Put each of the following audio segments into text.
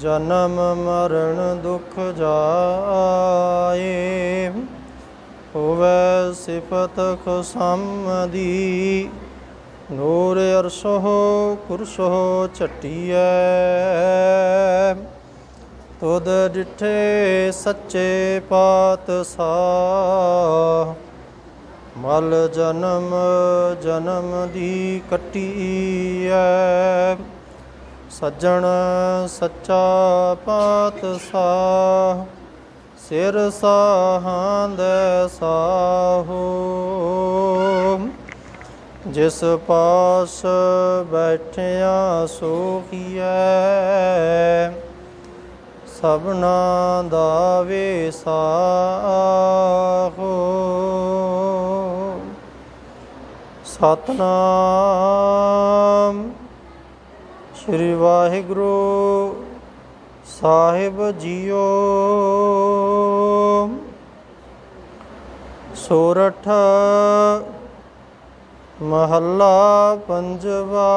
ਜਨਮ ਮਰਨ ਦੁਖ ਜਾਏ, ਹੋਵੇ ਸਿਫਤ ਖਸਮਦੀ। ਨੂਰ ਅਰਸ਼ੋ ਕੁਰਸ਼ੋ ਛਟੀਐ ਤੁਧ ਡਿਠੇ ਸੱਚੇ ਪਾਤਸ਼ਾਹ, ਮਲ ਜਨਮ ਜਨਮ ਦੀ ਕੱਟੀਐ। ਸੱਜਣ ਸੱਚਾ ਪਾਤਸ਼ਾਹ ਸਿਰ ਸਾਹਾਂਦ ਸਾਹੋ। ਜਿਸ ਪਾਸ ਬੈਠਿਆ ਸੋਖੀਐ ਸਭਨਾ ਦਾ ਵੇਸਾਹੋ ਸਤਨਾਮ ਸ੍ਰੀ ਵਾਹਿਗੁਰੂ ਸਾਹਿਬ ਜੀਓ। ਸੋਰਠ ਮਹੱਲਾ ਪੰਜਵਾ।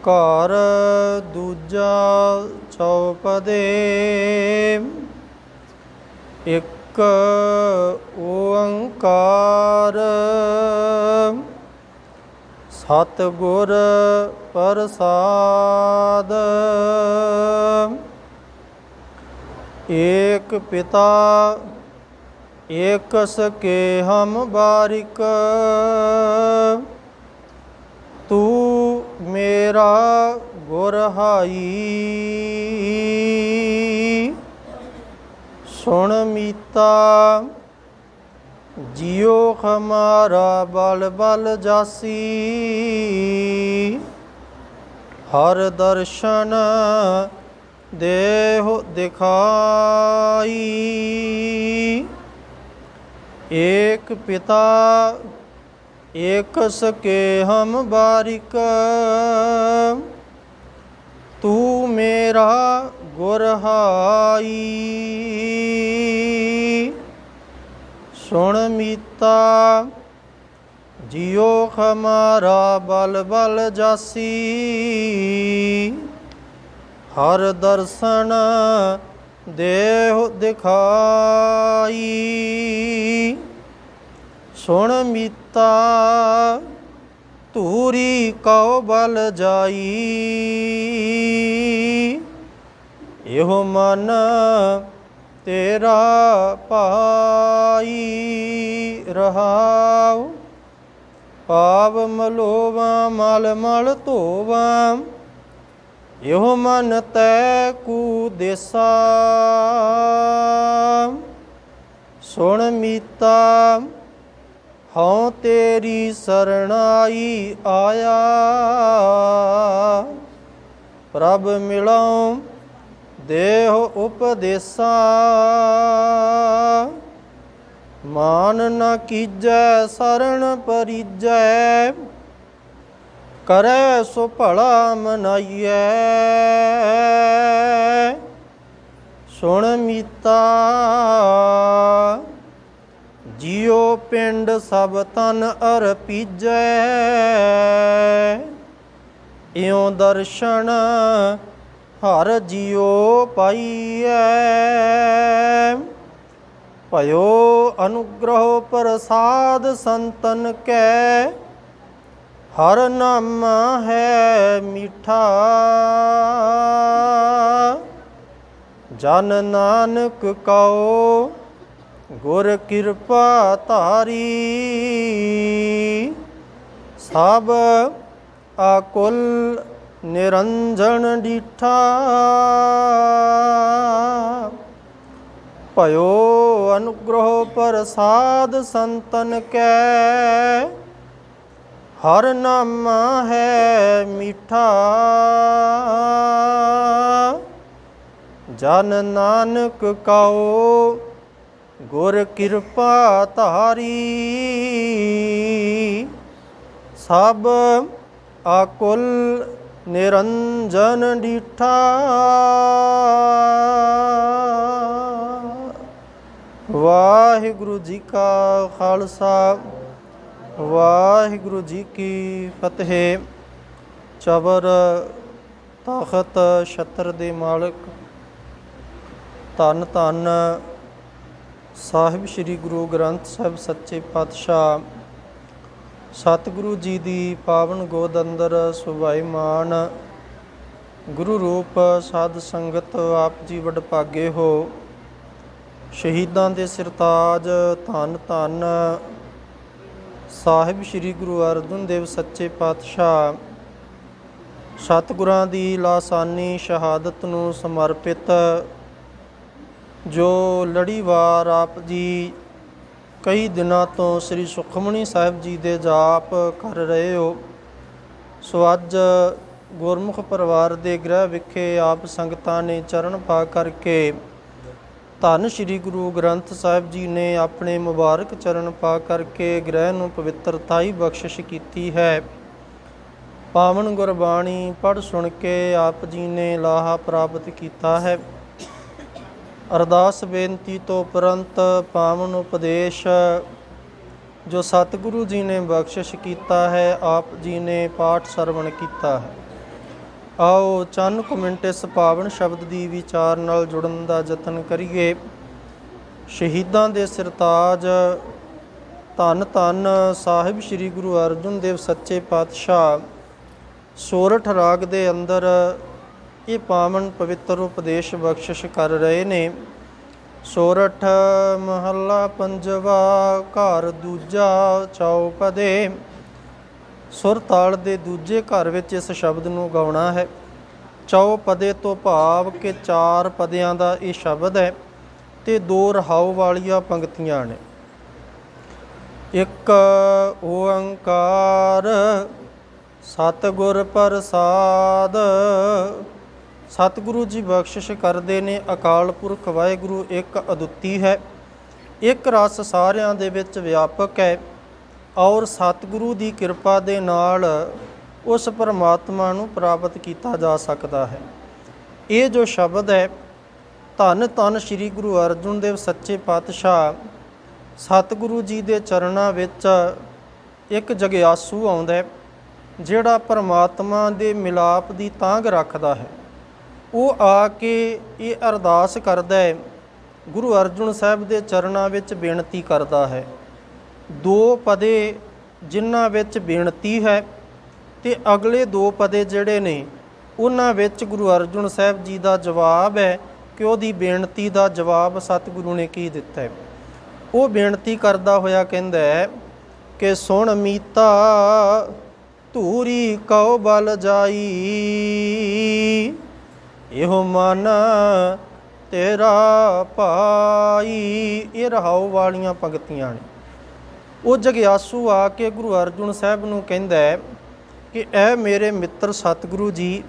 ਘਰ ਦੂਜਾ ਚੌਪਦੇ। ਇੱਕ ਓੰਕਾਰ। ਸਤ ਗੁਰ ਪ੍ਰਸਾਦ। ਏਕ ਪਿਤਾ ਏਕ ਸਕੇ ਹਮ ਬਾਰਿਕ। ਤੂੰ ਮੇਰਾ ਗੁਰ ਹਾਈ। ਸੁਣ ਮੀਤਾ ਜਿਉ ਹਮਾਰਾ ਬਲ ਬਲ ਜਾਸੀ। ਹਰ ਦਰਸ਼ਨ ਦੇਹੁ ਦਿਖਾਈ। ਏਕ ਪਿਤਾ ਏਕ ਸਕੇ ਹਮ ਬਾਰਿਕ। ਤੂੰ ਮੇਰਾ ਗੁਰ ਸੁਣ ਮੀਤਾ, ਜਿਉ ਹਮਾਰਾ ਬਲ ਬਲ ਜਾਸੀ। ਹਰ ਦਰਸ਼ਨ ਦੇਹੁ ਦਿਖਾਈ। ਸੁਣ ਮੀਤਾ, ਧੂਰੀ ਕਉ ਬਲ ਜਾਈ। ਇਹੋ ਮਨ ਤੇਰਾ ਭਾਈ ਰਹਾਉ ਪਾਪ ਮਲੋਵਾ, ਮਲ ਮਲ ਧੋਵਾ। ਇਹੋ ਮਨ ਤੈ ਕੂ ਦੇਸਾ। ਸੁਣ ਮੀਤਾ, ਹਉ ਤੇਰੀ ਸਰਣਾਈ ਆਇਆ। ਪ੍ਰਭ ਮਿਲਾਉ ਦੇਹ ਉਪਦੇਸਾ। ਮਾਨ ਨ ਕੀਜੈ ਸਰਣ ਪਰੀਜੈ। ਕਰੈ ਸੋ ਭਲਾ ਮਨਾਈਐ। ਸੁਣ ਮੀਤਾ, ਜਿਉ ਪਿੰਡ ਸਭ ਤਨ ਅਰਪੀਜੈ ਇਉ ਦਰਸ਼ਨ ਹਰ ਜਿਉ ਪਾਈਐ। ਭਇਓ ਅਨੁਗ੍ਰਹ ਪ੍ਰਸਾਦ ਸੰਤਨ ਕੈ। ਹਰ ਨਾਮ ਹੈ ਮਿਠਾ। ਜਨ ਨਾਨਕ ਕਉ, ਗੁਰ ਕਿਰਪਾ ਧਾਰੀ। ਸਭ ਆਕੁਲ ਨਿਰੰਜਨ ਡੀਠਾ। ਭਇਓ ਅਨੁਗ੍ਰਹ ਪ੍ਰਸਾਦ ਸੰਤਨ ਕੈ। ਹਰ ਨਾਮ ਹੈ ਮਿਠਾ। ਜਨ ਨਾਨਕ ਕਉ ਗੁਰ ਕਿਰਪਾ ਧਾਰੀ। ਸਭ ਅਕੁਲ ਨਿਰੰਜਨ ਡੀਠਾ ਵਾਹਿਗੁਰੂ ਜੀ ਕਾ ਖਾਲਸਾ ਵਾਹਿਗੁਰੂ ਜੀ ਕੀ ਫਤਿਹ ਚਬਰ ਤਖਤ ਛਤਰ ਦੇ ਮਾਲਕ ਧੰਨ ਧੰਨ ਸਾਹਿਬ, ਸ੍ਰੀ ਗੁਰੂ ਗ੍ਰੰਥ ਸਾਹਿਬ ਸੱਚੇ ਪਾਤਸ਼ਾਹ। ਸਤਿਗੁਰੂ ਜੀ ਦੀ ਪਾਵਨ ਗੋਦ ਅੰਦਰ ਸੁਭਾਈਮਾਨ ਗੁਰੂ ਰੂਪ ਸਾਧ ਸੰਗਤ ਆਪ ਜੀ ਵਡਭਾਗੇ ਹੋ। ਸ਼ਹੀਦਾਂ ਦੇ ਸਿਰਤਾਜ ਧੰਨ ਧੰਨ ਸਾਹਿਬ ਸ੍ਰੀ ਗੁਰੂ ਅਰਜਨ ਦੇਵ ਸੱਚੇ ਪਾਤਸ਼ਾਹ। ਸਤਿਗੁਰਾਂ ਦੀ ਲਾਸਾਨੀ ਸ਼ਹਾਦਤ ਨੂੰ ਸਮਰਪਿਤ ਜੋ ਲੜੀਵਾਰ ਆਪ ਜੀ ਕਈ ਦਿਨਾਂ ਤੋਂ ਸ੍ਰੀ ਸੁਖਮਣੀ ਸਾਹਿਬ ਜੀ ਦੇ ਜਾਪ ਕਰ ਰਹੇ ਹੋ। ਸੋ ਅੱਜ ਗੁਰਮੁਖ ਪਰਿਵਾਰ ਦੇ ਗ੍ਰਹਿ ਵਿਖੇ ਆਪ ਸੰਗਤਾਂ ਨੇ ਚਰਨ ਪਾ ਕਰਕੇ ਧੰਨ ਸ੍ਰੀ ਗੁਰੂ ਗ੍ਰੰਥ ਸਾਹਿਬ ਜੀ ਨੇ ਆਪਣੇ ਮੁਬਾਰਕ ਚਰਨ ਪਾ ਕਰਕੇ ਗ੍ਰਹਿ ਨੂੰ ਪਵਿੱਤਰਤਾ ਹੀ ਬਖਸ਼ਿਸ਼ ਕੀਤੀ ਹੈ। ਪਾਵਨ ਗੁਰਬਾਣੀ ਪੜ੍ਹ ਸੁਣ ਕੇ ਆਪ ਜੀ ਨੇ ਲਾਹਾ ਪ੍ਰਾਪਤ ਕੀਤਾ ਹੈ। ਅਰਦਾਸ ਬੇਨਤੀ ਤੋਂ ਉਪਰੰਤ ਪਾਵਨ ਉਪਦੇਸ਼, ਜੋ ਸਤਿਗੁਰੂ ਜੀ ਨੇ ਬਖਸ਼ਿਸ਼ ਕੀਤਾ ਹੈ, ਆਪ ਜੀ ਨੇ ਪਾਠ ਸਰਵਣ ਕੀਤਾ ਹੈ। ਆਓ ਚੰਨ ਕੁ ਇਸ ਪਾਵਨ ਸ਼ਬਦ ਦੀ ਵਿਚਾਰ ਨਾਲ ਜੁੜਨ ਦਾ ਯਤਨ ਕਰੀਏ। ਸ਼ਹੀਦਾਂ ਦੇ ਸਿਰਤਾਜ, ਧੰਨ ਧੰਨ ਸਾਹਿਬ ਸ੍ਰੀ ਗੁਰੂ ਅਰਜਨ ਦੇਵ ਸੱਚੇ ਪਾਤਸ਼ਾਹ। ਸੋਰਠ ਰਾਗ ਦੇ ਅੰਦਰ ਇਹ ਪਾਵਨ ਪਵਿੱਤਰ ਉਪਦੇਸ਼ ਬਖਸ਼ਿਸ਼ ਕਰ ਰਹੇ ਨੇ। ਸੋਰਠ ਮਹੱਲਾ ਪੰਜਵਾ, ਘਰ ਦੂਜਾ ਚੌਪਦੇ। ਸੁਰ ਤਾਲ ਦੇ ਦੂਜੇ ਘਰ ਵਿੱਚ ਇਸ ਸ਼ਬਦ ਨੂੰ ਗਾਉਣਾ ਹੈ। ਚੌਪਦੇ ਤੋਂ ਭਾਵ ਕਿ ਚਾਰ ਪਦਿਆਂ ਦਾ ਇਹ ਸ਼ਬਦ ਹੈ ਤੇ ਦੋ ਰਹਾਉ ਵਾਲੀਆਂ ਪੰਕਤੀਆਂ ਨੇ। ਇੱਕ, ਓੰਕਾਰ, ਸਤਿਗੁਰ ਪ੍ਰਸਾਦ। ਸਤਿਗੁਰੂ ਜੀ ਬਖਸ਼ਿਸ਼ ਕਰਦੇ ਨੇ ਅਕਾਲ ਪੁਰਖ ਵਾਹਿਗੁਰੂ, ਇੱਕ ਅਦੁੱਤੀ ਹੈ। ਇੱਕ ਰਸ ਸਾਰਿਆਂ ਦੇ ਵਿੱਚ ਵਿਆਪਕ ਹੈ ਔਰ ਸਤਿਗੁਰੂ ਦੀ ਕਿਰਪਾ ਦੇ ਨਾਲ ਉਸ ਪਰਮਾਤਮਾ ਨੂੰ ਪ੍ਰਾਪਤ ਕੀਤਾ ਜਾ ਸਕਦਾ ਹੈ। ਇਹ ਜੋ ਸ਼ਬਦ ਹੈ, ਧੰਨ ਧੰਨ ਸ੍ਰੀ ਗੁਰੂ ਅਰਜਨ ਦੇਵ ਸੱਚੇ ਪਾਤਸ਼ਾਹ, ਸਤਿਗੁਰੂ ਜੀ ਦੇ ਚਰਨਾਂ ਵਿੱਚ ਇੱਕ ਜਗਿਆਸੂ ਆਉਂਦਾ ਹੈ, ਜਿਹੜਾ ਪਰਮਾਤਮਾ ਦੇ ਮਿਲਾਪ ਦੀ ਤਾਂਗ ਰੱਖਦਾ ਹੈ। ਉਹ ਆ ਕੇ ਇਹ ਅਰਦਾਸ ਕਰਦਾ ਹੈ, ਗੁਰੂ ਅਰਜਨ ਸਾਹਿਬ ਦੇ ਚਰਨਾਂ ਵਿੱਚ ਬੇਨਤੀ ਕਰਦਾ ਹੈ। ਦੋ ਪਦੇ ਜਿਨ੍ਹਾਂ ਵਿੱਚ ਬੇਨਤੀ ਹੈ ਤੇ ਅਗਲੇ ਦੋ ਪਦੇ ਜਿਹੜੇ ਨੇ, ਉਹਨਾਂ ਵਿੱਚ ਗੁਰੂ ਅਰਜਨ ਸਾਹਿਬ ਜੀ ਦਾ ਜਵਾਬ ਹੈ ਕਿ ਉਹਦੀ ਬੇਨਤੀ ਦਾ ਜਵਾਬ ਸਤਿਗੁਰੂ ਨੇ ਕੀ ਦਿੱਤਾ ਹੈ। ਉਹ ਬੇਨਤੀ ਕਰਦਾ ਹੋਇਆ ਕਹਿੰਦਾ ਹੈ ਕਿ, ਸੁਣ ਮੀਤਾ, ਧੂਰੀ ਕਉ ਬਲ ਜਾਈ। ਇਹੋ ਮਨ ਤੇਰਾ ਭਾਈ, ਇਹ ਰਹਾਉ ਵਾਲੀਆਂ ਪੰਕਤੀਆਂ ਨੇ। ਉਹ ਜਗਿਆਸੂ ਆ ਕੇ ਗੁਰੂ ਅਰਜੁਨ ਸਾਹਿਬ ਨੂੰ ਕਹਿੰਦਾ ਹੈ ਕਿ ਐ ਮੇਰੇ ਮਿੱਤਰ ਸਤਿਗੁਰੂ ਜੀ,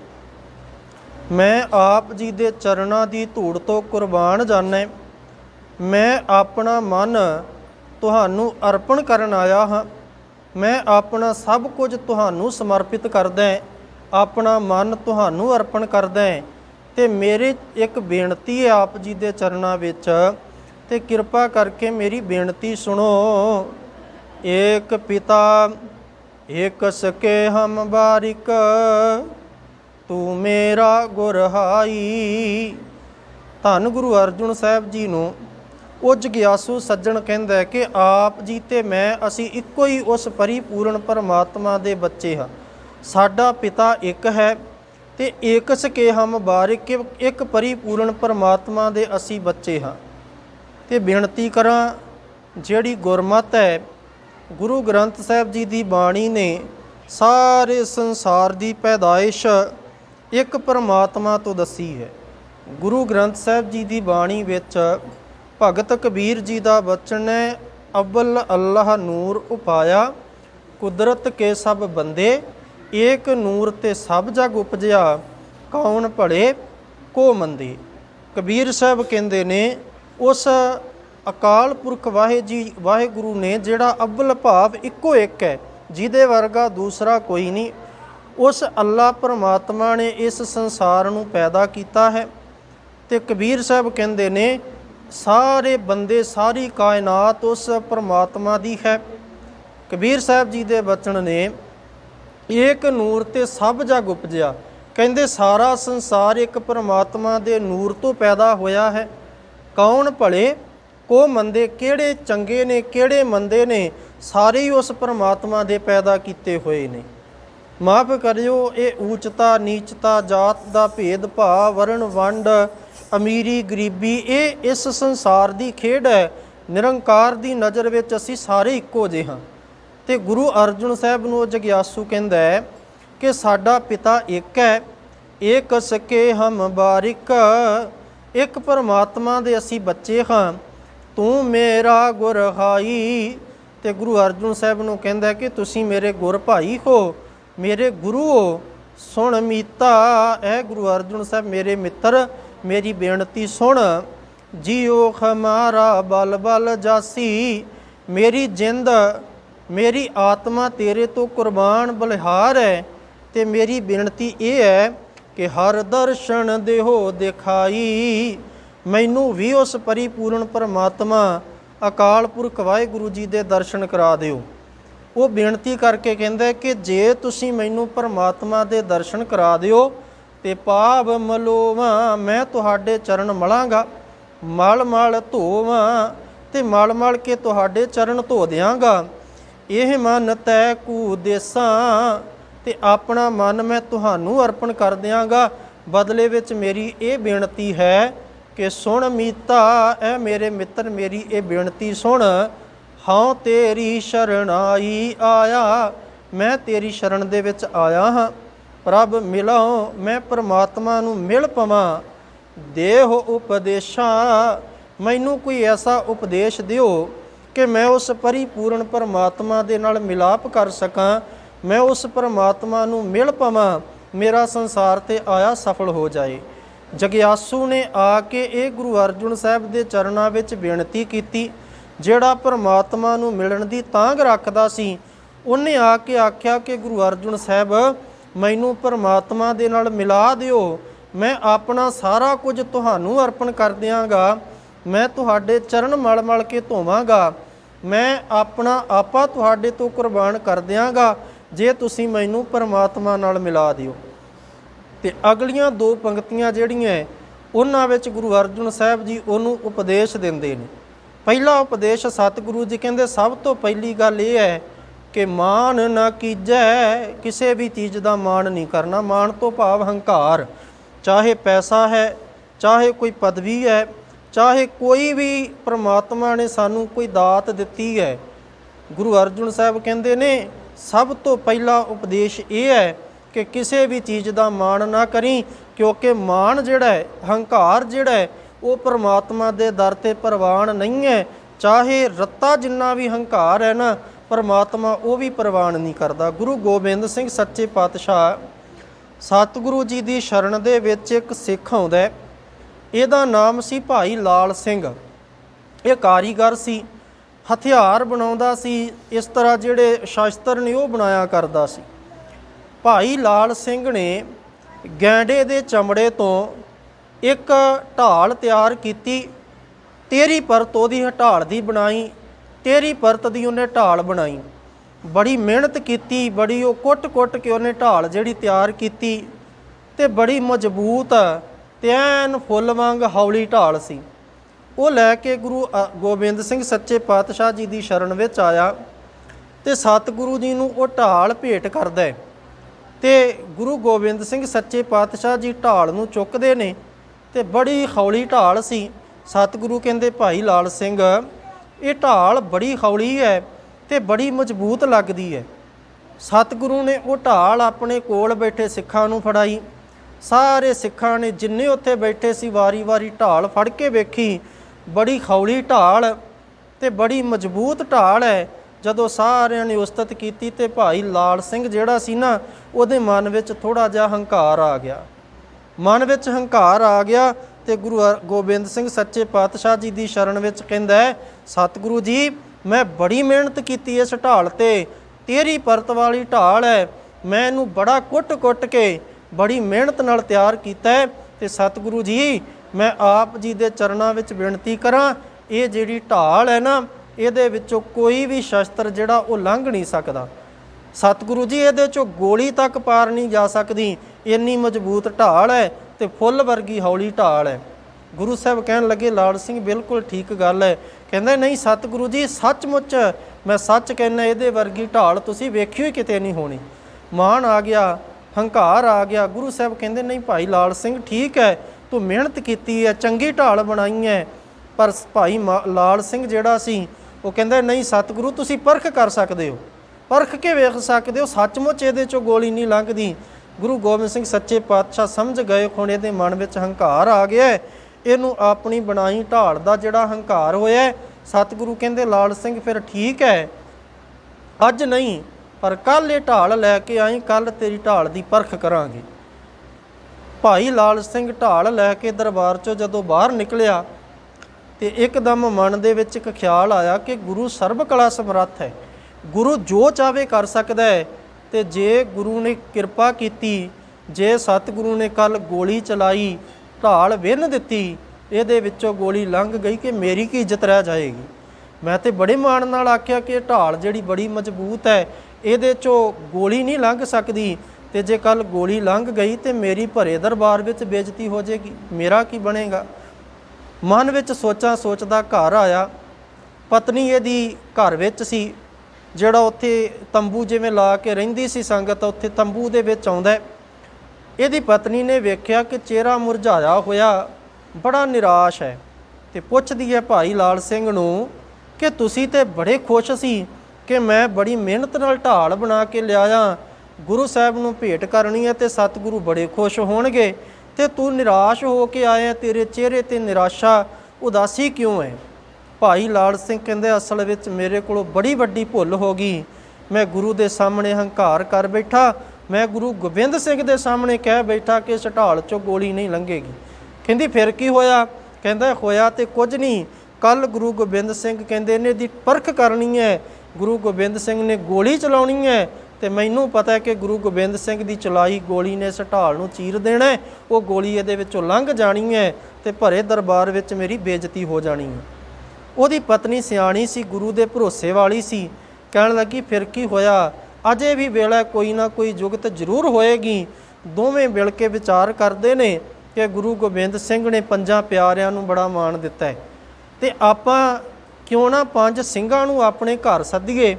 ਮੈਂ ਆਪ ਜੀ ਦੇ ਚਰਨਾਂ ਦੀ ਧੂੜ ਤੋਂ ਕੁਰਬਾਨ ਜਾਣਾ ਮੈਂ ਆਪਣਾ ਮਨ ਤੁਹਾਨੂੰ ਅਰਪਣ ਕਰਨ ਆਇਆ ਹਾਂ। ਮੈਂ ਆਪਣਾ ਸਭ ਕੁਝ ਤੁਹਾਨੂੰ ਸਮਰਪਿਤ ਕਰਦਾ ਆਪਣਾ ਮਨ ਤੁਹਾਨੂੰ ਅਰਪਣ ਕਰਦਾ ਹਾਂ। ਤੇ ਮੇਰੇ ਇੱਕ ਬੇਨਤੀ ਹੈ ਆਪ ਜੀ ਦੇ ਚਰਨਾਂ ਵਿੱਚ ਤੇ ਕਿਰਪਾ ਕਰਕੇ ਮੇਰੀ ਬੇਨਤੀ ਸੁਣੋ। ਏਕ ਪਿਤਾ, ਏਕ ਸਕੇ ਹਮ ਬਾਰਿਕ, ਤੂੰ ਮੇਰਾ ਗੁਰਹਾਈ ਧੰਨ ਗੁਰੂ ਅਰਜੁਨ ਸਾਹਿਬ ਜੀ ਨੂੰ ਉਹ ਜਗਿਆਸੂ ਸੱਜਣ ਕਹਿੰਦਾ ਕਿ ਆਪ ਜੀ ਤੇ ਮੈਂ, ਅਸੀਂ ਇੱਕੋ ਹੀ ਉਸ ਪਰਿਪੂਰਨ ਪਰਮਾਤਮਾ ਦੇ ਬੱਚੇ ਹਾਂ। ਸਾਡਾ ਪਿਤਾ ਇੱਕ ਹੈ ਤੇ ਏਕਸ ਕੇ ਹਮ ਬਾਰਿਕ ਇੱਕ ਪਰਿਪੂਰਨ ਪਰਮਾਤਮਾ ਦੇ ਅਸੀਂ ਬੱਚੇ ਹਾਂ। ਤੇ ਬੇਨਤੀ ਕਰਾਂ, ਜਿਹੜੀ ਗੁਰਮਤ ਹੈ, ਗੁਰੂ ਗ੍ਰੰਥ ਸਾਹਿਬ ਜੀ ਦੀ ਬਾਣੀ ਨੇ ਸਾਰੇ ਸੰਸਾਰ ਦੀ ਪੈਦਾਇਸ਼ ਇੱਕ ਪਰਮਾਤਮਾ ਤੋਂ ਦੱਸੀ ਹੈ। ਗੁਰੂ ਗ੍ਰੰਥ ਸਾਹਿਬ ਜੀ ਦੀ ਬਾਣੀ ਵਿੱਚ ਭਗਤ ਕਬੀਰ ਜੀ ਦਾ ਬਚਨ ਹੈ, ਅਵਲ ਅੱਲਾਹ ਨੂਰ ਉਪਾਇਆ, ਕੁਦਰਤ ਕੇ ਸਭ ਬੰਦੇ ਏਕ ਨੂਰ ਤੇ ਸਭ ਜਗ ਉਪਜਿਆ, ਕੌਣ ਭਲੇ ਕੋ ਮੰਦੇ? ਕਬੀਰ ਸਾਹਿਬ ਕਹਿੰਦੇ ਨੇ, ਉਸ ਅਕਾਲ ਪੁਰਖ ਵਾਹਿ ਜੀ, ਵਾਹਿਗੁਰੂ ਨੇ ਜਿਹੜਾ ਅਵਲ ਭਾਵ ਇੱਕੋ ਇੱਕ ਹੈ, ਜਿਹਦੇ ਵਰਗਾ ਦੂਸਰਾ ਕੋਈ ਨਹੀਂ। ਉਸ ਅੱਲਾ ਪਰਮਾਤਮਾ ਨੇ ਇਸ ਸੰਸਾਰ ਨੂੰ ਪੈਦਾ ਕੀਤਾ ਹੈ ਤੇ ਕਬੀਰ ਸਾਹਿਬ ਕਹਿੰਦੇ ਨੇ, ਸਾਰੇ ਬੰਦੇ, ਸਾਰੀ ਕਾਇਨਾਤ ਉਸ ਪਰਮਾਤਮਾ ਦੀ ਹੈ। ਕਬੀਰ ਸਾਹਿਬ ਜੀ ਦੇ ਬਚਨ ਨੇ ਏਕ ਨੂਰ ਤੇ ਸਭ ਜਗ ਉਪਜਿਆ। ਕਹਿੰਦੇ, ਸਾਰਾ ਸੰਸਾਰ ਇੱਕ ਪਰਮਾਤਮਾ ਦੇ ਨੂਰ ਤੋਂ ਪੈਦਾ ਹੋਇਆ ਹੈ। ਕੌਣ ਭਲੇ, ਕੋ ਮੰਦੇ, ਕਿਹੜੇ ਚੰਗੇ ਨੇ, ਕਿਹੜੇ ਮੰਦੇ ਨੇ, ਸਾਰੇ ਹੀ ਉਸ ਪਰਮਾਤਮਾ ਦੇ ਪੈਦਾ ਕੀਤੇ ਹੋਏ ਨੇ। ਮਾਫ ਕਰਿਓ, ਇਹ ਊਚਤਾ, ਨੀਚਤਾ, ਜਾਤ ਦਾ ਭੇਦ ਭਾਵ ਵਰਣ, ਵੰਡ, ਅਮੀਰੀ, ਗਰੀਬੀ, ਇਹ ਇਸ ਸੰਸਾਰ ਦੀ ਖੇਡ ਹੈ। ਨਿਰੰਕਾਰ ਦੀ ਨਜ਼ਰ ਵਿੱਚ ਅਸੀਂ ਸਾਰੇ ਇੱਕੋ ਜਿਹੇ ਹਾਂ। ਤੇ ਗੁਰੂ ਅਰਜੁਨ ਸਾਹਿਬ ਨੂੰ ਉਹ ਜਗਿਆਸੂ ਕਹਿੰਦਾ ਹੈ ਕਿ ਸਾਡਾ ਪਿਤਾ ਇੱਕ ਹੈ, ਏਕ ਸਕੇ ਹਮ ਬਾਰਿਕ, ਇੱਕ ਪਰਮਾਤਮਾ ਦੇ ਅਸੀਂ ਬੱਚੇ ਹਾਂ, ਤੂੰ ਮੇਰਾ ਗੁਰ ਹਾਈ। ਤੇ ਗੁਰੂ ਅਰਜੁਨ ਸਾਹਿਬ ਨੂੰ ਕਹਿੰਦਾ ਕਿ ਤੁਸੀਂ ਮੇਰੇ ਗੁਰ ਭਾਈ ਹੋ, ਮੇਰੇ ਗੁਰੂ ਹੋ, ਸੁਣ ਮੀਤਾ ਇਹ ਗੁਰੂ ਅਰਜੁਨ ਸਾਹਿਬ, ਮੇਰੇ ਮਿੱਤਰ, ਮੇਰੀ ਬੇਨਤੀ ਸੁਣ। ਜੀਓ ਹਮਾਰਾ ਬਲ ਬਲ ਜਾਸੀ, ਮੇਰੀ ਜਿੰਦ ਮੇਰੀ ਆਤਮਾ ਤੇਰੇ ਤੋਂ ਕੁਰਬਾਨ ਬਲਿਹਾਰ ਹੈ ਤੇ ਮੇਰੀ ਬੇਨਤੀ ਇਹ ਹੈ ਕਿ ਹਰ ਦਰਸ਼ਨ ਦੇਹੋ ਦਿਖਾਈ। ਮੈਨੂੰ ਵੀ ਉਸ ਪਰਿਪੂਰਨ ਪਰਮਾਤਮਾ, ਅਕਾਲ ਪੁਰਖ ਵਾਹਿਗੁਰੂ ਜੀ ਦੇ ਦਰਸ਼ਨ ਕਰਾ ਦਿਓ। ਉਹ ਬੇਨਤੀ ਕਰਕੇ ਕਹਿੰਦਾ ਕਿ ਜੇ ਤੁਸੀਂ ਮੈਨੂੰ ਪਰਮਾਤਮਾ ਦੇ ਦਰਸ਼ਨ ਕਰਾ ਦਿਓ ਤੇ ਪਾਪ ਮਲੋਵਾਂ, ਮੈਂ ਤੁਹਾਡੇ ਚਰਨ ਮਲਾਂਗਾ ਮਲ ਮਲ ਧੋਵਾਂ ਤੇ ਮਲ ਮਲ ਕੇ ਤੁਹਾਡੇ ਚਰਨ ਧੋ ਦਿਆਂਗਾ। ਇਹ ਮਨ ਤੈ ਕੂ ਦੇਸਾਂ, ਤੇ ਆਪਣਾ ਮਨ ਮੈਂ ਤੁਹਾਨੂੰ ਅਰਪਣ ਕਰ ਦਿਆਂਗਾ। ਬਦਲੇ ਵਿੱਚ ਮੇਰੀ ਇਹ ਬੇਨਤੀ ਹੈ ਕਿ ਸੁਣ ਮੀਤਾ, ਐ ਮੇਰੇ ਮਿੱਤਰ, ਮੇਰੀ ਇਹ ਬੇਨਤੀ ਸੁਣ। ਹਾਂ ਤੇਰੀ ਸ਼ਰਣਾਈ ਆਇਆ, ਮੈਂ ਤੇਰੀ ਸ਼ਰਨ ਦੇ ਵਿੱਚ ਆਇਆ ਹਾਂ। ਪ੍ਰਭ ਮਿਲਾਓ ਮੈਂ ਪਰਮਾਤਮਾ ਨੂੰ ਮਿਲ ਪਵਾਂ। ਦੇਹ ਉਪਦੇਸ਼ਾਂ, ਮੈਨੂੰ ਕੋਈ ਐਸਾ ਉਪਦੇਸ਼ ਦਿਓ ਕਿ ਮੈਂ ਉਸ ਪਰਿਪੂਰਨ ਪਰਮਾਤਮਾ ਦੇ ਨਾਲ ਮਿਲਾਪ ਕਰ ਸਕਾਂ, ਮੈਂ ਉਸ ਪਰਮਾਤਮਾ ਨੂੰ ਮਿਲ ਪਵਾਂ, ਮੇਰਾ ਸੰਸਾਰ ਤੇ ਆਇਆ ਸਫਲ ਹੋ ਜਾਏ। ਜਗਿਆਸੂ ਨੇ ਆ ਕੇ ਇਹ ਗੁਰੂ ਅਰਜੁਨ ਸਾਹਿਬ ਦੇ ਚਰਨਾਂ ਵਿੱਚ ਬੇਨਤੀ ਕੀਤੀ, ਜਿਹੜਾ ਪਰਮਾਤਮਾ ਨੂੰ ਮਿਲਣ ਦੀ ਤਾਂਘ ਰੱਖਦਾ ਸੀ, ਉਹਨੇ ਆ ਕੇ ਆਖਿਆ ਕਿ ਗੁਰੂ ਅਰਜੁਨ ਸਾਹਿਬ, ਮੈਨੂੰ ਪਰਮਾਤਮਾ ਦੇ ਨਾਲ ਮਿਲਾ ਦਿਓ, ਮੈਂ ਆਪਣਾ ਸਾਰਾ ਕੁਝ ਤੁਹਾਨੂੰ ਅਰਪਣ ਕਰ ਦਿਆਂਗਾ। ਮੈਂ ਤੁਹਾਡੇ ਚਰਨ ਮਲ ਮਲ ਕੇ ਧੋਵਾਂਗਾ। ਮੈਂ ਆਪਣਾ ਆਪਾ ਤੁਹਾਡੇ ਤੋਂ ਕੁਰਬਾਨ ਕਰ ਦਿਆਂਗਾ, ਜੇ ਤੁਸੀਂ ਮੈਨੂੰ ਪਰਮਾਤਮਾ ਨਾਲ ਮਿਲਾ ਦਿਓ। ਤੇ ਅਗਲੀਆਂ ਦੋ ਪੰਕਤੀਆਂ ਜਿਹੜੀਆਂ ਉਹਨਾਂ ਵਿੱਚ ਗੁਰੂ ਅਰਜੁਨ ਸਾਹਿਬ ਜੀ ਉਹਨੂੰ ਉਪਦੇਸ਼ ਦਿੰਦੇ ਨੇ। ਪਹਿਲਾ ਉਪਦੇਸ਼ ਸਤਿਗੁਰੂ ਜੀ ਕਹਿੰਦੇ, ਸਭ ਤੋਂ ਪਹਿਲੀ ਗੱਲ ਇਹ ਹੈ ਕਿ ਮਾਨ ਨਾ ਕੀਜੈ, ਕਿਸੇ ਵੀ ਚੀਜ਼ ਦਾ ਮਾਣ ਨਹੀਂ ਕਰਨਾ। ਮਾਣ ਤੋਂ ਭਾਵ ਹੰਕਾਰ। ਚਾਹੇ ਪੈਸਾ ਹੈ, ਚਾਹੇ ਕੋਈ ਪਦਵੀ ਹੈ ਚਾਹੇ ਕੋਈ ਵੀ ਪ੍ਰਮਾਤਮਾ ਨੇ ਸਾਨੂੰ ਕੋਈ ਦਾਤ ਦਿੱਤੀ ਹੈ, ਗੁਰੂ ਅਰਜੁਨ ਸਾਹਿਬ ਕਹਿੰਦੇ ਨੇ, ਸਭ ਤੋਂ ਪਹਿਲਾ ਉਪਦੇਸ਼ ਇਹ ਹੈ ਕਿ ਕਿਸੇ ਵੀ ਚੀਜ਼ ਦਾ ਮਾਣ ਨਾ ਕਰੀ, ਕਿਉਂਕਿ ਮਾਣ ਜਿਹੜਾ ਹੈ, ਹੰਕਾਰ ਜਿਹੜਾ ਹੈ, ਉਹ ਪ੍ਰਮਾਤਮਾ ਦੇ ਦਰ ਤੇ ਪ੍ਰਵਾਨ ਨਹੀਂ ਹੈ। ਚਾਹੇ ਰੱਤਾ ਜਿੰਨਾ ਵੀ ਹੰਕਾਰ ਹੈ ਨਾ, ਪਰਮਾਤਮਾ ਉਹ ਵੀ ਪ੍ਰਵਾਨ ਨਹੀਂ ਕਰਦਾ। ਗੁਰੂ ਗੋਬਿੰਦ ਸਿੰਘ ਸੱਚੇ ਪਾਤਸ਼ਾਹ ਸਤਿਗੁਰੂ ਜੀ ਦੀ ਸ਼ਰਨ ਦੇ ਵਿੱਚ ਇੱਕ ਸਿੱਖ ਆਉਂਦਾ ਇਹਦਾ ਨਾਮ ਸੀ ਭਾਈ ਲਾਲ ਸਿੰਘ। ਇਹ ਕਾਰੀਗਰ ਸੀ, ਹਥਿਆਰ ਬਣਾਉਂਦਾ ਸੀ, ਇਸ ਤਰ੍ਹਾਂ ਜਿਹੜੇ ਸ਼ਸਤਰ ਨੇ ਉਹ ਬਣਾਇਆ ਕਰਦਾ ਸੀ। ਭਾਈ ਲਾਲ ਸਿੰਘ ਨੇ ਗੈਂਡੇ ਦੇ ਚਮੜੇ ਤੋਂ ਇੱਕ ਢਾਲ ਤਿਆਰ ਕੀਤੀ, ਤੇਰੀ ਪਰਤ ਉਹਦੀ ਢਾਲ ਦੀ ਬਣਾਈ, ਤੇਰੀ ਪਰਤ ਦੀ ਉਹਨੇ ਢਾਲ ਬਣਾਈ। ਬੜੀ ਮਿਹਨਤ ਕੀਤੀ, ਬੜੀ ਉਹ ਕੁੱਟ-ਕੁੱਟ ਕੇ ਉਹਨੇ ਢਾਲ ਜਿਹੜੀ ਤਿਆਰ ਕੀਤੀ ਤੇ ਬੜੀ ਮਜ਼ਬੂਤ ਤੇ ਐਨ ਫੁੱਲ ਵਾਂਗ ਹੌਲੀ ਢਾਲ ਸੀ। ਉਹ ਲੈ ਕੇ ਗੁਰੂ, ਅ- ਗੋਬਿੰਦ ਸਿੰਘ ਸੱਚੇ ਪਾਤਸ਼ਾਹ ਜੀ ਦੀ ਸ਼ਰਨ ਵਿੱਚ ਆਇਆ ਤੇ ਸਤਿਗੁਰੂ ਜੀ ਨੂੰ ਉਹ ਢਾਲ ਭੇਟ ਕਰਦਾ ਹੈ ਤੇ ਗੁਰੂ ਗੋਬਿੰਦ ਸਿੰਘ ਸੱਚੇ ਪਾਤਸ਼ਾਹ ਜੀ ਢਾਲ ਨੂੰ ਚੁੱਕਦੇ ਨੇ ਤੇ ਬੜੀ ਹੌਲੀ ਢਾਲ ਸੀ। ਸਤਿਗੁਰੂ ਕਹਿੰਦੇ, ਭਾਈ ਲਾਲ ਸਿੰਘ, ਇਹ ਢਾਲ ਬੜੀ ਹੌਲੀ ਹੈ ਤੇ ਬੜੀ ਮਜ਼ਬੂਤ ਲੱਗਦੀ ਹੈ। ਸਤਿਗੁਰੂ ਨੇ ਉਹ ਢਾਲ ਆਪਣੇ ਕੋਲ ਬੈਠੇ ਸਿੱਖਾਂ ਨੂੰ ਫੜਾਈ। ਸਾਰੇ ਸਿੱਖਾਂ ਨੇ ਜਿੰਨੇ ਉੱਥੇ ਬੈਠੇ ਸੀ ਵਾਰੀ-ਵਾਰੀ ਢਾਲ ਫੜ ਕੇ ਵੇਖੀ। ਬੜੀ ਖੌਲੀ ਢਾਲ ਤੇ ਬੜੀ ਮਜ਼ਬੂਤ ਢਾਲ ਹੈ। ਜਦੋਂ ਸਾਰਿਆਂ ਨੇ ਉਸਤਤ ਕੀਤੀ ਤੇ ਭਾਈ ਲਾਲ ਸਿੰਘ ਜਿਹੜਾ ਸੀ ਨਾ, ਉਹਦੇ ਮਨ ਵਿੱਚ ਥੋੜਾ ਜਿਹਾ ਹੰਕਾਰ ਆ ਗਿਆ। ਮਨ ਵਿੱਚ ਹੰਕਾਰ ਆ ਗਿਆ ਤੇ ਗੁਰੂ ਅਰ- ਗੋਬਿੰਦ ਸਿੰਘ ਸੱਚੇ ਪਾਤਸ਼ਾਹ ਜੀ ਦੀ ਸ਼ਰਨ ਵਿੱਚ ਕਹਿੰਦਾ ਸਤਿਗੁਰੂ ਜੀ, ਮੈਂ ਬੜੀ ਮਿਹਨਤ ਕੀਤੀ ਇਸ ਢਾਲ ਤੇ। ਤੇਰੀ ਪਰਤ ਵਾਲੀ ਢਾਲ ਹੈ। ਮੈਂ ਇਹਨੂੰ ਬੜਾ ਕੁੱਟ-ਕੁੱਟ ਕੇ ਬੜੀ ਮਿਹਨਤ ਨਾਲ ਤਿਆਰ ਕੀਤਾ ਹੈ ਤੇ ਸਤਿਗੁਰੂ ਜੀ, ਮੈਂ ਆਪ ਜੀ ਦੇ ਚਰਨਾਂ ਵਿੱਚ ਬੇਨਤੀ ਕਰਾਂ, ਇਹ ਜਿਹੜੀ ਢਾਲ ਹੈ ਨਾ, ਇਹਦੇ ਵਿੱਚੋਂ ਕੋਈ ਵੀ ਸ਼ਸਤਰ ਜਿਹੜਾ ਉਹ ਲੰਘ ਨਹੀਂ ਸਕਦਾ। ਸਤਿਗੁਰੂ ਜੀ, ਇਹਦੇ ਚੋਂ ਗੋਲੀ ਤੱਕ ਪਾਰ ਨਹੀਂ ਜਾ ਸਕਦੀ, ਇੰਨੀ ਮਜ਼ਬੂਤ ਢਾਲ ਹੈ ਤੇ ਫੁੱਲ ਵਰਗੀ ਹੌਲੀ ਢਾਲ ਹੈ। ਗੁਰੂ ਸਾਹਿਬ ਕਹਿਣ ਲੱਗੇ, ਲਾਲ ਸਿੰਘ, ਬਿਲਕੁਲ ਠੀਕ ਗੱਲ ਹੈ। ਕਹਿੰਦਾ, ਨਹੀਂ ਸਤਿਗੁਰੂ ਜੀ, ਸੱਚਮੁੱਚ ਮੈਂ ਸੱਚ ਕਹਿੰਦਾ, ਇਹਦੇ ਵਰਗੀ ਢਾਲ ਤੁਸੀਂ ਵੇਖਿਓ ਹੀ ਕਿਤੇ ਨਹੀਂ ਹੋਣੀ। ਮਾਣ ਆ ਗਿਆ। ਹੰਕਾਰ ਆ ਗਿਆ। ਗੁਰੂ ਸਾਹਿਬ ਕਹਿੰਦੇ, ਨਹੀਂ ਭਾਈ ਲਾਲ ਸਿੰਘ, ਠੀਕ ਹੈ, ਤੂੰ ਮਿਹਨਤ ਕੀਤੀ ਹੈ, ਚੰਗੀ ਢਾਲ ਬਣਾਈ ਹੈ, ਪਰ ਭਾਈ ਮਾ- ਲਾਲ ਸਿੰਘ ਜਿਹੜਾ ਸੀ, ਉਹ ਕਹਿੰਦਾ, ਨਹੀਂ ਸਤਿਗੁਰੂ, ਤੁਸੀਂ ਪਰਖ ਕਰ ਸਕਦੇ ਹੋ। ਪਰਖ ਕੇ ਵੇਖ ਸਕਦੇ ਹੋ, ਸੱਚਮੁੱਚ ਇਹਦੇ ਚੋਂ ਗੋਲੀ ਨਹੀਂ ਲੰਘਦੀ। ਗੁਰੂ ਗੋਬਿੰਦ ਸਿੰਘ ਸੱਚੇ ਪਾਤਸ਼ਾਹ ਸਮਝ ਗਏ, ਹੁਣ ਇਹਦੇ ਮਨ ਵਿੱਚ ਹੰਕਾਰ ਆ ਗਿਆ ਇਹਨੂੰ ਆਪਣੀ ਬਣਾਈ ਢਾਲ ਦਾ ਜਿਹੜਾ ਹੰਕਾਰ ਹੋਇਆ ਸਤਿਗੁਰੂ ਕਹਿੰਦੇ, ਲਾਲ ਸਿੰਘ, ਫਿਰ ਠੀਕ ਹੈ। ਅੱਜ ਨਹੀਂ ਪਰ ਕੱਲ ਇਹ ਢਾਲ ਲੈ ਕੇ ਆਈ ਕੱਲ ਤੇਰੀ ਢਾਲ ਦੀ ਪਰਖ ਕਰਾਂਗੇ। ਭਾਈ ਲਾਲ ਸਿੰਘ ਢਾਲ ਲੈ ਕੇ ਦਰਬਾਰ ਚੋਂ ਜਦੋਂ ਬਾਹਰ ਨਿਕਲਿਆ ਤੇ ਇੱਕਦਮ ਮਨ ਦੇ ਵਿੱਚ ਇੱਕ ਖਿਆਲ ਆਇਆ ਕਿ ਗੁਰੂ ਸਰਬ ਕਲਾ ਸਮਰੱਥ ਹੈ। ਗੁਰੂ ਜੋ ਚਾਵੇ ਕਰ ਸਕਦਾ ਹੈ ਤੇ ਜੇ ਗੁਰੂ ਨੇ ਕਿਰਪਾ ਕੀਤੀ, ਜੇ ਸਤਿਗੁਰੂ ਨੇ ਕੱਲ ਗੋਲੀ ਚਲਾਈ, ਢਾਲ ਵਿੰਨ ਦਿੱਤੀ, ਇਹਦੇ ਵਿੱਚੋਂ ਗੋਲੀ ਲੰਘ ਗਈ ਕਿ ਮੇਰੀ ਕੀ ਇੱਜ਼ਤ ਰਹਿ ਜਾਏਗੀ? ਮੈਂ ਤੇ ਬੜੇ ਮਾਣ ਨਾਲ ਆਖਿਆ ਕਿ ਇਹ ਢਾਲ ਜਿਹੜੀ ਬੜੀ ਮਜ਼ਬੂਤ ਹੈ ਇਹਦੇ ਚੋਂ ਗੋਲੀ ਨਹੀਂ ਲੰਘ ਸਕਦੀ ਤੇ ਜੇ ਕੱਲ ਗੋਲੀ ਲੰਘ ਗਈ ਤੇ ਮੇਰੀ ਭਰੇ ਦਰਬਾਰ ਵਿੱਚ ਬੇਇੱਜ਼ਤੀ ਹੋ ਜਾਏਗੀ, ਮੇਰਾ ਕੀ ਬਣੇਗਾ? ਮਨ ਵਿੱਚ ਸੋਚਾਂ ਸੋਚਦਾ ਘਰ ਆਇਆ, ਪਤਨੀ ਇਹਦੀ ਘਰ ਵਿੱਚ ਸੀ, ਜਿਹੜਾ ਉੱਥੇ ਤੰਬੂ ਜਿਵੇਂ ਲਾ ਕੇ ਰਹਿੰਦੀ ਸੀ ਸੰਗਤ, ਉੱਥੇ ਤੰਬੂ ਦੇ ਵਿੱਚ ਆਉਂਦਾ ਇਹਦੀ ਪਤਨੀ ਨੇ ਵੇਖਿਆ ਕਿ ਚਿਹਰਾ ਮੁਰਝਾਇਆ ਹੋਇਆ, ਬੜਾ ਨਿਰਾਸ਼ ਹੈ ਤੇ ਪੁੱਛਦੀ ਹੈ ਭਾਈ ਲਾਲ ਸਿੰਘ ਨੂੰ ਕਿ ਤੁਸੀਂ ਤੇ ਬੜੇ ਖੁਸ਼ ਸੀ ਕਿ ਮੈਂ ਬੜੀ ਮਿਹਨਤ ਨਾਲ ਢਾਲ ਬਣਾ ਕੇ ਲਿਆਇਆ। ਗੁਰੂ ਸਾਹਿਬ ਨੂੰ ਭੇਟ ਕਰਨੀ ਹੈ ਤੇ ਸਤਿਗੁਰੂ ਬੜੇ ਖੁਸ਼ ਹੋਣਗੇ ਤੇ ਤੂੰ ਨਿਰਾਸ਼ ਹੋ ਕੇ ਆਇਆ ਤੇਰੇ ਚਿਹਰੇ ਤੇ ਨਿਰਾਸ਼ਾ ਉਦਾਸੀ ਕਿਉਂ ਹੈ? ਭਾਈ ਲਾਲ ਸਿੰਘ ਕਹਿੰਦੇ, ਅਸਲ ਵਿੱਚ ਮੇਰੇ ਕੋਲੋਂ ਬੜੀ ਵੱਡੀ ਭੁੱਲ ਹੋ ਗਈ। ਮੈਂ ਗੁਰੂ ਦੇ ਸਾਹਮਣੇ ਹੰਕਾਰ ਕਰ ਬੈਠਾ। ਮੈਂ ਗੁਰੂ ਗੋਬਿੰਦ ਸਿੰਘ ਦੇ ਸਾਹਮਣੇ ਕਹਿ ਬੈਠਾ ਕਿ ਇਸ ਢਾਲ ਚੋਂ ਗੋਲੀ ਨਹੀਂ ਲੰਘੇਗੀ। ਕਹਿੰਦੀ, ਫਿਰ ਕੀ ਹੋਇਆ? ਕਹਿੰਦਾ, ਹੋਇਆ ਤੇ ਕੁਝ ਨਹੀਂ। ਕੱਲ ਗੁਰੂ ਗੋਬਿੰਦ ਸਿੰਘ ਕਹਿੰਦੇ ਨੇ ਦੀ ਪਰਖ ਕਰਨੀ ਹੈ। ਗੁਰੂ ਗੋਬਿੰਦ ਸਿੰਘ ਨੇ ਗੋਲੀ ਚਲਾਉਣੀ ਹੈ ਤੇ ਮੈਨੂੰ ਪਤਾ ਹੈ ਕਿ ਗੁਰੂ ਗੋਬਿੰਦ ਸਿੰਘ ਦੀ ਚਲਾਈ ਗੋਲੀ ਨੇ ਸਟਾਲ ਨੂੰ ਚੀਰ ਦੇਣਾ ਉਹ ਗੋਲੀ ਇਹਦੇ ਵਿੱਚੋਂ ਲੰਘ ਜਾਣੀ ਹੈ ਤੇ ਭਰੇ ਦਰਬਾਰ ਵਿੱਚ ਮੇਰੀ ਬੇਇੱਜ਼ਤੀ ਹੋ ਜਾਣੀ ਹੈ। ਉਹਦੀ ਪਤਨੀ ਸਿਆਣੀ ਸੀ, ਗੁਰੂ ਦੇ ਭਰੋਸੇ ਵਾਲੀ ਸੀ। ਕਹਿਣ ਲੱਗੀ, ਫਿਰ ਕੀ ਹੋਇਆ? ਅਜੇ ਵੀ ਵੇਲਾ ਕੋਈ ਨਾ ਕੋਈ ਜੁਗਤ ਜ਼ਰੂਰ ਹੋਏਗੀ। ਦੋਵੇਂ ਮਿਲ ਕੇ ਵਿਚਾਰ ਕਰਦੇ ਨੇ ਕਿ ਗੁਰੂ ਗੋਬਿੰਦ ਸਿੰਘ ਨੇ ਪੰਜਾਂ ਪਿਆਰਿਆਂ ਨੂੰ ਬੜਾ ਮਾਣ ਦਿੱਤਾ ਹੈ। ਤੇ ਆਪਾਂ ਕਿਉਂ ਨਾ ਪੰਜ ਸਿੰਘਾਂ ਨੂੰ ਆਪਣੇ ਘਰ ਸੱਦੀਏ,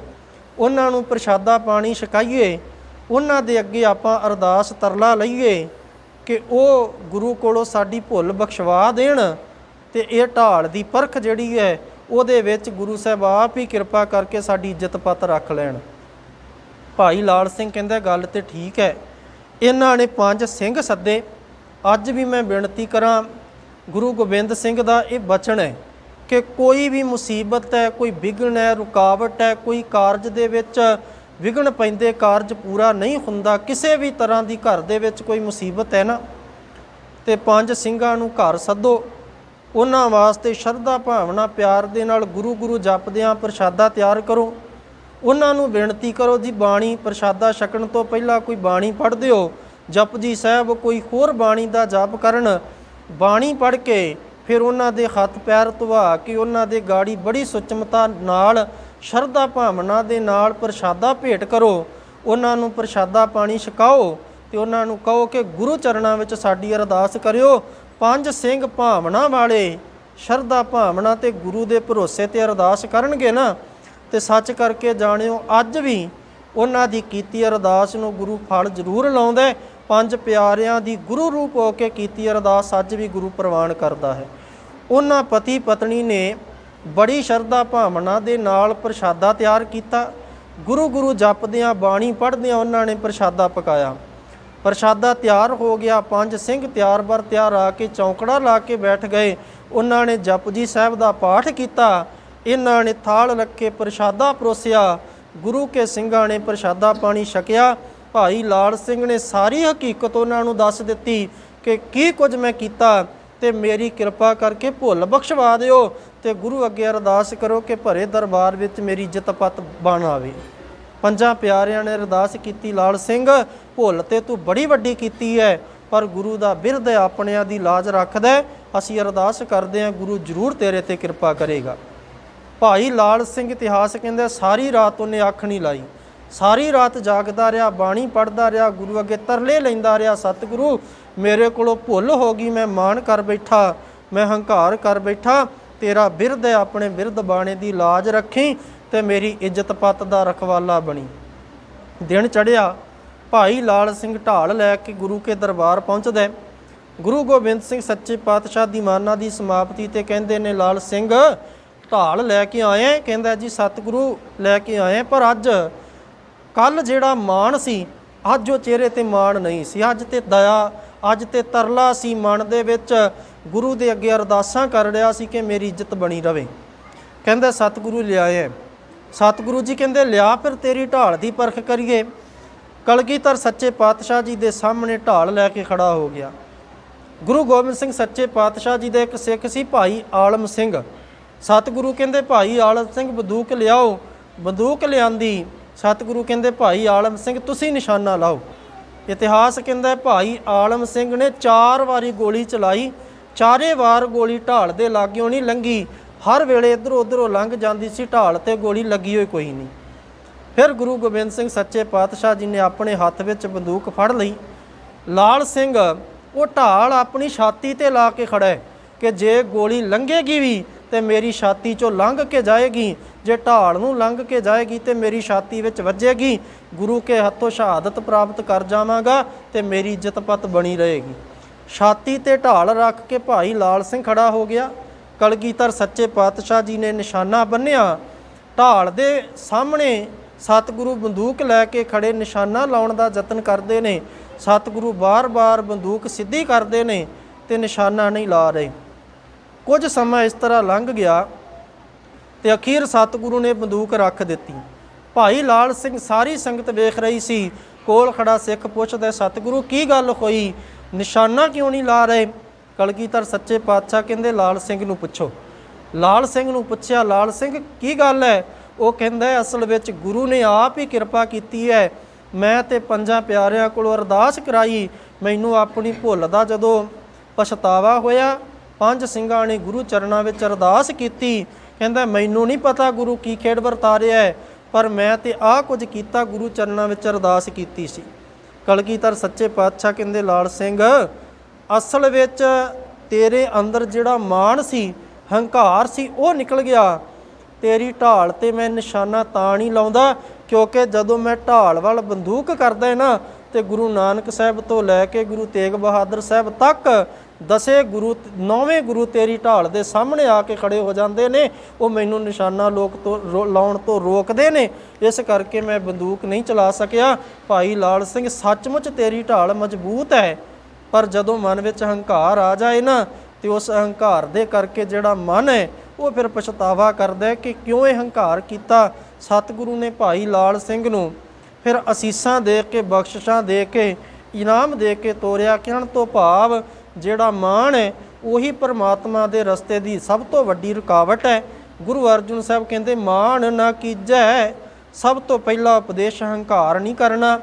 ਉਹਨਾਂ ਨੂੰ ਪ੍ਰਸ਼ਾਦਾ ਪਾਣੀ ਛਕਾਈਏ, ਉਹਨਾਂ ਦੇ ਅੱਗੇ ਆਪਾਂ ਅਰਦਾਸ ਤਰਲਾ ਲਈਏ ਕਿ ਉਹ ਗੁਰੂ ਕੋਲੋਂ ਸਾਡੀ ਭੁੱਲ ਬਖਸ਼ਵਾ ਦੇਣ ਤੇ ਇਹ ਢਾਲ ਦੀ ਪਰਖ ਜਿਹੜੀ ਹੈ, ਉਹਦੇ ਵਿੱਚ ਗੁਰੂ ਸਾਹਿਬ ਆਪ ਹੀ ਕਿਰਪਾ ਕਰਕੇ ਸਾਡੀ ਇੱਜ਼ਤ ਪੱਤ ਰੱਖ ਲੈਣ। ਭਾਈ ਲਾਲ ਸਿੰਘ ਕਹਿੰਦਾ, ਗੱਲ ਤੇ ਠੀਕ ਹੈ। ਇਹਨਾਂ ਨੇ ਪੰਜ ਸਿੰਘ ਸੱਦੇ। ਅੱਜ ਵੀ ਮੈਂ ਬੇਨਤੀ ਕਰਾਂ, ਗੁਰੂ ਗੋਬਿੰਦ ਸਿੰਘ ਦਾ ਇਹ ਬਚਨ ਹੈ। ਕਿ ਕੋਈ ਵੀ ਮੁਸੀਬਤ ਹੈ, ਕੋਈ ਵਿਘਨ ਹੈ, ਰੁਕਾਵਟ ਹੈ, ਕੋਈ ਕਾਰਜ ਦੇ ਵਿੱਚ ਵਿਘਨ ਪੈਂਦੇ ਕਾਰਜ ਪੂਰਾ ਨਹੀਂ ਹੁੰਦਾ, ਕਿਸੇ ਵੀ ਤਰ੍ਹਾਂ ਦੀ ਘਰ ਦੇ ਵਿੱਚ ਕੋਈ ਮੁਸੀਬਤ ਹੈ ਨਾ, ਤੇ ਪੰਜ ਸਿੰਘਾਂ ਨੂੰ ਘਰ ਸੱਦੋ। ਉਹਨਾਂ ਵਾਸਤੇ ਸ਼ਰਧਾ, ਭਾਵਨਾ, ਪਿਆਰ ਦੇ ਨਾਲ ਗੁਰੂ ਗੁਰੂ ਜਪਦਿਆਂ ਪ੍ਰਸ਼ਾਦਾ ਤਿਆਰ ਕਰੋ। ਉਹਨਾਂ ਨੂੰ ਬੇਨਤੀ ਕਰੋ ਜੀ, ਬਾਣੀ ਪ੍ਰਸ਼ਾਦਾ ਛਕਣ ਤੋਂ ਪਹਿਲਾਂ ਕੋਈ ਬਾਣੀ ਪੜ੍ਹ ਦਿਓ। ਜਪਜੀ ਸਾਹਿਬ ਕੋਈ ਹੋਰ ਬਾਣੀ ਦਾ ਜਪ ਕਰਨ। ਬਾਣੀ ਪੜ੍ਹ ਕੇ ਫਿਰ ਉਹਨਾਂ ਦੇ ਹੱਥ ਪੈਰ ਧਵਾ ਕੇ ਉਹਨਾਂ ਦੇ ਗਾੜੀ ਬੜੀ ਸੁਚਮਤਾ ਨਾਲ, ਸ਼ਰਧਾ ਭਾਵਨਾ ਦੇ ਨਾਲ ਪ੍ਰਸ਼ਾਦਾ ਭੇਟ ਕਰੋ। ਉਹਨਾਂ ਨੂੰ ਪ੍ਰਸ਼ਾਦਾ ਪਾਣੀ ਛਕਾਓ ਤੇ ਉਹਨਾਂ ਨੂੰ ਕਹੋ ਕਿ ਗੁਰੂ ਚਰਨਾਂ ਵਿੱਚ ਸਾਡੀ ਅਰਦਾਸ ਕਰਿਓ। ਪੰਜ ਸਿੰਘ ਭਾਵਨਾ ਵਾਲੇ ਸ਼ਰਧਾ ਭਾਵਨਾ ਤੇ ਗੁਰੂ ਦੇ ਭਰੋਸੇ ਤੇ ਅਰਦਾਸ ਕਰਨਗੇ ਨਾ? ਤੇ ਸੱਚ ਕਰਕੇ ਜਾਣਿਓ, ਅੱਜ ਵੀ ਉਹਨਾਂ ਦੀ ਕੀਤੀ ਅਰਦਾਸ ਨੂੰ ਗੁਰੂ ਫਲ ਜ਼ਰੂਰ ਲਾਉਂਦਾ ਪੰਜ ਪਿਆਰਿਆਂ ਦੀ ਗੁਰੂ ਰੂਪ ਹੋ ਕੇ ਕੀਤੀ ਅਰਦਾਸ ਅੱਜ ਵੀ ਗੁਰੂ ਪ੍ਰਵਾਨ ਕਰਦਾ ਹੈ। ਉਹਨਾਂ ਪਤੀ ਪਤਨੀ ਨੇ ਬੜੀ ਸ਼ਰਧਾ ਭਾਵਨਾ ਦੇ ਨਾਲ ਪ੍ਰਸ਼ਾਦਾ ਤਿਆਰ ਕੀਤਾ। ਗੁਰੂ ਗੁਰੂ ਜਪਦਿਆਂ, ਬਾਣੀ ਪੜ੍ਹਦਿਆਂ ਉਹਨਾਂ ਨੇ ਪ੍ਰਸ਼ਾਦਾ ਪਕਾਇਆ। ਪ੍ਰਸ਼ਾਦਾ ਤਿਆਰ ਹੋ ਗਿਆ। ਪੰਜ ਸਿੰਘ ਤਿਆਰ ਬਰ ਤਿਆਰ ਆ ਕੇ ਚੌਂਕੜਾ ਲਾ ਕੇ ਬੈਠ ਗਏ। ਉਹਨਾਂ ਨੇ ਜਪਜੀ ਸਾਹਿਬ ਦਾ ਪਾਠ ਕੀਤਾ। ਇਹਨਾਂ ਨੇ ਥਾਲ ਰੱਖੇ, ਪ੍ਰਸ਼ਾਦਾ ਪਰੋਸਿਆ। ਗੁਰੂ ਕੇ ਸਿੰਘਾਂ ਨੇ ਪ੍ਰਸ਼ਾਦਾ ਪਾਣੀ ਛਕਿਆ। ਭਾਈ ਲਾਲ ਸਿੰਘ ਨੇ ਸਾਰੀ ਹਕੀਕਤ ਉਹਨਾਂ ਨੂੰ ਦੱਸ ਦਿੱਤੀ ਕਿ ਕੀ ਕੁਝ ਮੈਂ ਕੀਤਾ ਤੇ ਮੇਰੀ ਕਿਰਪਾ ਕਰਕੇ ਭੁੱਲ ਬਖਸ਼ਵਾ ਦਿਓ ਤੇ ਗੁਰੂ ਅੱਗੇ ਅਰਦਾਸ ਕਰੋ ਕਿ ਭਰੇ ਦਰਬਾਰ ਵਿੱਚ ਮੇਰੀ ਜਿੱਤ ਪਤ ਬਣ ਆਵੇ। ਪੰਜਾਂ ਪਿਆਰਿਆਂ ਨੇ ਅਰਦਾਸ ਕੀਤੀ, ਲਾਲ ਸਿੰਘ, ਭੁੱਲ ਤੇ ਤੂੰ ਬੜੀ ਵੱਡੀ ਕੀਤੀ ਹੈ ਪਰ ਗੁਰੂ ਦਾ ਬਿਰਧ ਆਪਣਿਆਂ ਦੀ ਲਾਜ ਰੱਖਦਾ ਅਸੀਂ ਅਰਦਾਸ ਕਰਦੇ ਹਾਂ, ਗੁਰੂ ਜ਼ਰੂਰ ਤੇਰੇ ਤੇ ਕਿਰਪਾ ਕਰੇਗਾ। ਭਾਈ ਲਾਲ ਸਿੰਘ ਇਤਿਹਾਸ ਕਹਿੰਦਾ, ਸਾਰੀ ਰਾਤ ਉਹਨੇ ਅੱਖ ਨਹੀਂ ਲਾਈ। ਸਾਰੀ ਰਾਤ ਜਾਗਦਾ ਰਿਹਾ, ਬਾਣੀ ਪੜਦਾ ਰਿਹਾ, ਗੁਰੂ ਅੱਗੇ ਤਰਲੇ ਲੈਂਦਾ ਰਿਹਾ, ਸਤਿਗੁਰੂ ਮੇਰੇ ਕੋਲੋਂ ਭੁੱਲ ਹੋ ਗਈ, ਮੈਂ ਮਾਣ ਕਰ ਬੈਠਾ, ਮੈਂ ਹੰਕਾਰ ਕਰ ਬੈਠਾ, ਤੇਰਾ ਬਿਰਧ ਹੈ, ਆਪਣੇ ਬਿਰਧ ਬਾਣੇ ਦੀ ਲਾਜ ਰੱਖੀ ਤੇ ਮੇਰੀ ਇੱਜ਼ਤ ਪੱਤ ਦਾ ਰਖਵਾਲਾ ਬਣੀ। ਦਿਨ ਚੜਿਆ ਭਾਈ ਲਾਲ ਸਿੰਘ ਢਾਲ ਲੈ ਕੇ ਗੁਰੂ ਕੇ ਦਰਬਾਰ ਪਹੁੰਚਦਾ। ਗੁਰੂ ਗੋਬਿੰਦ ਸਿੰਘ ਸੱਚੇ ਪਾਤਸ਼ਾਹ ਦੀ ਮਾਨਾ ਦੀ ਸਮਾਪਤੀ ਤੇ ਕਹਿੰਦੇ ਨੇ, ਲਾਲ ਸਿੰਘ, ਢਾਲ ਲੈ ਕੇ ਆਏ ਕਹਿੰਦਾ ਜੀ, ਸਤਿਗੁਰੂ ਲੈ ਕੇ ਆਏ ਪਰ ਅੱਜ ਕੱਲ ਜਿਹੜਾ ਮਾਣ ਸੀ, ਅੱਜ ਉਹ ਚਿਹਰੇ ਤੇ ਮਾਣ ਨਹੀਂ ਸੀ। ਅੱਜ ਤੇ ਦਇਆ, ਅੱਜ ਤੇ ਤਰਲਾ ਸੀ ਮਨ ਦੇ ਵਿੱਚ। ਗੁਰੂ ਦੇ ਅੱਗੇ ਅਰਦਾਸਾਂ ਕਰ ਰਿਹਾ ਸੀ ਕਿ ਮੇਰੀ ਇੱਜ਼ਤ ਬਣੀ ਰਵੇ। ਕਹਿੰਦਾ, ਸਤਿਗੁਰੂ ਲਿਆਏ ਸਤਿਗੁਰੂ ਜੀ ਕਹਿੰਦੇ, ਲਿਆ ਫਿਰ ਤੇਰੀ ਢਾਲ ਦੀ ਪਰਖ ਕਰੀਏ। ਕਲਗੀਧਰ ਸੱਚੇ ਪਾਤਸ਼ਾਹ ਜੀ ਦੇ ਸਾਹਮਣੇ ਢਾਲ ਲੈ ਕੇ ਖੜਾ ਹੋ ਗਿਆ। ਗੁਰੂ ਗੋਬਿੰਦ ਸਿੰਘ ਸੱਚੇ ਪਾਤਸ਼ਾਹ ਜੀ ਦੇ ਇੱਕ ਸਿੱਖ ਸੀ, ਭਾਈ ਆਲਮ ਸਿੰਘ। ਸਤਿਗੁਰੂ ਕਹਿੰਦੇ, ਭਾਈ ਆਲਮ ਸਿੰਘ, ਬੰਦੂਕ ਲਿਆਓ। ਬੰਦੂਕ ਲਿਆਂਦੀ। ਸਤਿਗੁਰੂ ਕਹਿੰਦੇ, ਭਾਈ ਆਲਮ ਸਿੰਘ, ਤੁਸੀਂ ਨਿਸ਼ਾਨਾ ਲਾਓ। ਇਤਿਹਾਸ ਕਹਿੰਦਾ, ਭਾਈ ਆਲਮ ਸਿੰਘ ਨੇ ਚਾਰ ਵਾਰੀ ਗੋਲੀ ਚਲਾਈ, ਚਾਰੇ ਵਾਰ ਗੋਲੀ ਢਾਲ ਦੇ ਲਾਗਿਓ ਨਹੀਂ ਲੰਗੀ। ਹਰ ਵੇਲੇ ਇਧਰੋਂ ਉਧਰੋਂ ਲੰਘ ਜਾਂਦੀ ਸੀ ਢਾਲ ਤੇ ਗੋਲੀ ਲੱਗੀ ਹੋਈ ਕੋਈ ਨਹੀਂ। ਫਿਰ ਗੁਰੂ ਗੋਬਿੰਦ ਸਿੰਘ ਸੱਚੇ ਪਾਤਸ਼ਾਹ ਜੀ ਨੇ ਆਪਣੇ ਹੱਥ ਵਿੱਚ ਬੰਦੂਕ ਫੜ ਲਈ। ਲਾਲ ਸਿੰਘ, ਉਹ ਢਾਲ ਆਪਣੀ ਛਾਤੀ ਤੇ ਲਾ ਕੇ ਖੜਾ ਹੈ। ਕਿ ਜੇ ਗੋਲੀ ਲੰਘੇਗੀ ਵੀ ਤੇ ਮੇਰੀ ਛਾਤੀ ਚੋਂ ਲੰਘ ਕੇ ਜਾਏਗੀ, ਜੇ ਢਾਲ ਨੂੰ ਲੰਘ ਕੇ ਜਾਏਗੀ ਤੇ ਮੇਰੀ ਛਾਤੀ ਵਿੱਚ ਵੱਜੇਗੀ, ਗੁਰੂ ਕੇ ਹੱਥੋਂ ਸ਼ਹਾਦਤ ਪ੍ਰਾਪਤ ਕਰ ਜਾਵਾਂਗਾ ਤੇ ਮੇਰੀ ਇੱਜ਼ਤ ਪਤ ਬਣੀ ਰਹੇਗੀ। ਛਾਤੀ ਤੇ ਢਾਲ ਰੱਖ ਕੇ ਭਾਈ ਲਾਲ ਸਿੰਘ ਖੜਾ ਹੋ ਗਿਆ। ਕਲਗੀਧਰ ਸੱਚੇ ਪਾਤਸ਼ਾਹ ਜੀ ਨੇ ਨਿਸ਼ਾਨਾ ਬੰਨਿਆ ਢਾਲ ਦੇ ਸਾਹਮਣੇ ਸਤਿਗੁਰੂ ਬੰਦੂਕ ਲੈ ਕੇ ਖੜੇ ਨਿਸ਼ਾਨਾ ਲਾਉਣ ਦਾ ਯਤਨ ਕਰਦੇ ਨੇ। ਸਤਿਗੁਰੂ ਬਾਰ-ਬਾਰ ਬੰਦੂਕ ਸਿੱਧੀ ਕਰਦੇ ਨੇ ਤੇ ਨਿਸ਼ਾਨਾ ਨਹੀਂ ਲਾ ਰਹੇ। ਕੁਝ ਸਮਾਂ ਇਸ ਤਰ੍ਹਾਂ ਲੰਘ ਗਿਆ ਤੇ ਅਖੀਰ ਸਤਿਗੁਰੂ ਨੇ ਬੰਦੂਕ ਰੱਖ ਦਿੱਤੀ। ਭਾਈ ਲਾਲ ਸਿੰਘ ਸਾਰੀ ਸੰਗਤ ਵੇਖ ਰਹੀ ਸੀ, ਕੋਲ ਖੜਾ ਸਿੱਖ ਪੁੱਛਦਾ, ਸਤਿਗੁਰੂ, ਕੀ ਗੱਲ ਹੋਈ? ਨਿਸ਼ਾਨਾ ਕਿਉਂ ਨਹੀਂ ਲਾ ਰਹੇ? ਕਲਗੀਧਰ ਸੱਚੇ ਪਾਤਸ਼ਾਹ ਕਹਿੰਦੇ, ਲਾਲ ਸਿੰਘ ਨੂੰ ਪੁੱਛੋ। ਲਾਲ ਸਿੰਘ ਨੂੰ ਪੁੱਛਿਆ, ਲਾਲ ਸਿੰਘ, ਕੀ ਗੱਲ ਹੈ? ਉਹ ਕਹਿੰਦਾ, ਅਸਲ ਵਿੱਚ ਗੁਰੂ ਨੇ ਆਪ ਹੀ ਕਿਰਪਾ ਕੀਤੀ ਹੈ। ਮੈਂ ਤੇ ਪੰਜਾਂ ਪਿਆਰਿਆਂ ਕੋਲੋਂ ਅਰਦਾਸ ਕਰਾਈ। ਮੈਨੂੰ ਆਪਣੀ ਭੁੱਲ ਦਾ ਜਦੋਂ ਪਛਤਾਵਾ ਹੋਇਆ ਪੰਜ ਸਿੰਘਾਂ ਨੇ ਗੁਰੂ ਚਰਨਾਂ ਵਿੱਚ ਅਰਦਾਸ ਕੀਤੀ। ਕਹਿੰਦਾ, ਮੈਨੂੰ ਨਹੀਂ ਪਤਾ ਗੁਰੂ ਕੀ ਖੇਡ ਵਰਤਾ ਰਿਹਾ ਹੈ, ਪਰ ਮੈਂ ਤੇ ਆਹ ਕੁਝ ਕੀਤਾ ਗੁਰੂ ਚਰਨਾਂ ਵਿੱਚ ਅਰਦਾਸ ਕੀਤੀ ਸੀ। ਕਲਗੀਧਰ ਸੱਚੇ ਪਾਤਸ਼ਾਹ ਕਹਿੰਦੇ, ਲਾਲ ਸਿੰਘ, ਅਸਲ ਵਿੱਚ ਤੇਰੇ ਅੰਦਰ ਜਿਹੜਾ ਮਾਣ ਸੀ, ਹੰਕਾਰ ਸੀ, ਉਹ ਨਿਕਲ ਗਿਆ। ਤੇਰੀ ਢਾਲ ਤੇ ਮੈਂ ਨਿਸ਼ਾਨਾ ਤਾਂ ਨਹੀਂ ਲਾਉਂਦਾ, ਕਿਉਂਕਿ ਜਦੋਂ ਮੈਂ ਢਾਲ ਵੱਲ ਬੰਦੂਕ ਕਰਦਾ ਹੈ ਨਾ, ਤੇ ਗੁਰੂ ਨਾਨਕ ਸਾਹਿਬ ਤੋਂ ਲੈ ਕੇ ਗੁਰੂ ਤੇਗ ਬਹਾਦਰ ਸਾਹਿਬ ਤੱਕ ਦਸੇ ਗੁਰੂ, ਨੌਵੇਂ ਗੁਰੂ ਤੇਰੀ ਢਾਲ ਦੇ ਸਾਹਮਣੇ ਆ ਕੇ ਖੜੇ ਹੋ ਜਾਂਦੇ ਨੇ। ਉਹ ਮੈਨੂੰ ਨਿਸ਼ਾਨਾ ਲੋਕ ਤੋਂ ਰੋ- ਲਾਉਣ ਤੋਂ ਰੋਕਦੇ ਨੇ। ਇਸ ਕਰਕੇ ਮੈਂ ਬੰਦੂਕ ਨਹੀਂ ਚਲਾ ਸਕਿਆ। ਭਾਈ ਲਾਲ ਸਿੰਘ, ਸੱਚਮੁੱਚ ਤੇਰੀ ਢਾਲ ਮਜ਼ਬੂਤ ਹੈ। ਪਰ ਜਦੋਂ ਮਨ ਵਿੱਚ ਹੰਕਾਰ ਆ ਜਾਏ ਨਾ, ਤੇ ਉਸ ਹੰਕਾਰ ਦੇ ਕਰਕੇ ਜਿਹੜਾ ਮਨ ਹੈ, ਉਹ ਫਿਰ ਪਛਤਾਵਾ ਕਰਦਾ ਹੈ ਕਿ ਕਿਉਂ ਇਹ ਹੰਕਾਰ ਕੀਤਾ। ਸਤਿਗੁਰੂ ਨੇ ਭਾਈ ਲਾਲ ਸਿੰਘ ਨੂੰ ਫਿਰ ਅਸੀਸਾਂ ਦੇ ਕੇ, ਬਖਸ਼ਿਸ਼ਾਂ ਦੇ ਕੇ, ਇਨਾਮ ਦੇ ਕੇ ਤੋਰਿਆ। ਕਹਿਣ ਤੋਂ ਭਾਵ ਜਿਹੜਾ ਮਾਣ ਹੈ, ਉਹੀ ਪਰਮਾਤਮਾ ਦੇ ਰਸਤੇ ਦੀ ਸਭ ਤੋਂ ਵੱਡੀ ਰੁਕਾਵਟ ਹੈ। ਗੁਰੂ ਅਰਜਨ ਸਾਹਿਬ ਕਹਿੰਦੇ, ਮਾਣ ਨਾ ਕੀਜੈ, ਸਭ ਤੋਂ ਪਹਿਲਾ ਉਪਦੇਸ਼ ਹੰਕਾਰ ਨਹੀਂ ਕਰਨਾ।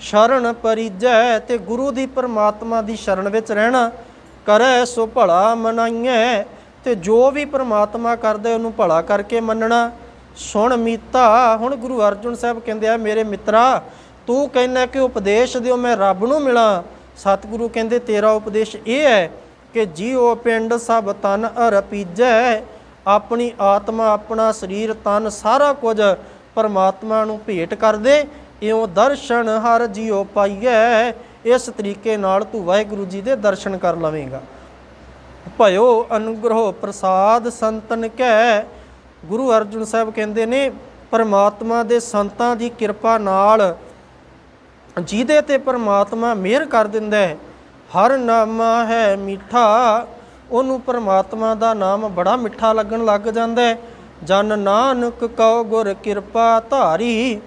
ਸ਼ਰਨ ਪਰਿਜੈ ਤੇ ਗੁਰੂ ਦੀ ਪਰਮਾਤਮਾ ਦੀ ਸ਼ਰਨ ਵਿੱਚ ਰਹਿਣਾ। ਕਰੈ ਸੋ ਭਲਾ ਮਨਾਈਐ ਤੇ ਜੋ ਵੀ ਪਰਮਾਤਮਾ ਕਰਦਾ, ਉਹਨੂੰ ਭਲਾ ਕਰਕੇ ਮੰਨਣਾ। ਸੁਣ ਮੀਤਾ, ਹੁਣ ਗੁਰੂ ਅਰਜਨ ਸਾਹਿਬ ਕਹਿੰਦੇ ਆ, ਮੇਰੇ ਮਿੱਤਰਾ, ਤੂੰ ਕਹਿੰਦਾ ਕਿ ਉਪਦੇਸ਼ ਦਿਓ, ਮੈਂ ਰੱਬ ਨੂੰ ਮਿਲਾਂ। ਸਤਿਗੁਰੂ ਕਹਿੰਦੇ, ਤੇਰਾ ਉਪਦੇਸ਼ ਇਹ ਹੈ ਕਿ ਜੀਉ ਪਿੰਡ ਸਭ ਤਨ ਅਰਪੀਜੈ ਆਪਣੀ ਆਤਮਾ, ਆਪਣਾ ਸਰੀਰ ਤਨ ਸਾਰਾ ਕੁਝ ਪਰਮਾਤਮਾ ਨੂੰ ਭੇਟ ਕਰ ਦੇ। ਇਉਂ ਦਰਸ਼ਨ ਹਰ ਜੀਉ ਪਾਈਐ, ਇਸ ਤਰੀਕੇ ਨਾਲ ਤੂੰ ਵਾਹਿਗੁਰੂ ਜੀ ਦੇ ਦਰਸ਼ਨ ਕਰ ਲਵੇਂਗਾ। ਭਇਓ ਅਨੁਗ੍ਰਹ ਪ੍ਰਸਾਦ ਸੰਤਨ ਕੈ। ਗੁਰੂ ਅਰਜਨ ਸਾਹਿਬ ਕਹਿੰਦੇ ਨੇ, ਪਰਮਾਤਮਾ ਦੇ ਸੰਤਾਂ ਦੀ ਕਿਰਪਾ ਨਾਲ ਜਿਹਦੇ ਤੇ ਪਰਮਾਤਮਾ ਮਿਹਰ ਕਰ ਦਿੰਦਾ ਹੈ, ਹਰ ਨਾਮਾ ਹੈ ਮਿੱਠਾ, ਉਹਨੂੰ ਪਰਮਾਤਮਾ ਦਾ ਨਾਮ ਬੜਾ ਮਿੱਠਾ ਲੱਗਣ ਲੱਗ ਜਾਂਦਾ ਹੈ। ਜਨ ਨਾਨਕ ਕਉ ਗੁਰ ਕਿਰਪਾ ਧਾਰੀ,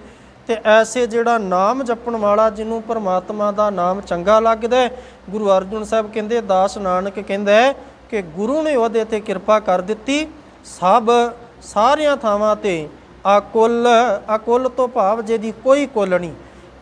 ਤੇ ਐਸੇ ਜਿਹੜਾ ਨਾਮ ਜਪਣ ਵਾਲਾ ਜਿਹਨੂੰ ਪਰਮਾਤਮਾ ਦਾ ਨਾਮ ਚੰਗਾ ਲੱਗਦਾ ਗੁਰੂ ਅਰਜਨ ਸਾਹਿਬ ਕਹਿੰਦੇ, ਦਾਸ ਨਾਨਕ ਕਹਿੰਦਾ ਕਿ ਗੁਰੂ ਨੇ ਉਹਦੇ ਤੇ ਕਿਰਪਾ ਕਰ ਦਿੱਤੀ। ਸਭ ਸਾਰੀਆਂ ਥਾਵਾਂ ਤੇ ਅਕੁੱਲ ਅਕੁੱਲ ਤੋਂ ਭਾਵ ਜਿਹਦੀ ਕੋਈ ਕੁੱਲ ਨਹੀਂ।